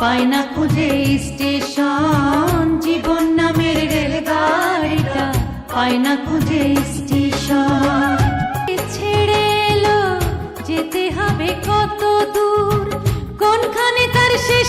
পায় না খুঁজে স্টেশন। জীবন নামের রেলগাড়িটা পায় না খুঁজে স্টেশন। ছেড়ে এলো, যেতে হবে কত দূর? কোনখানে তার শেষ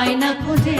পায় না খুঁজে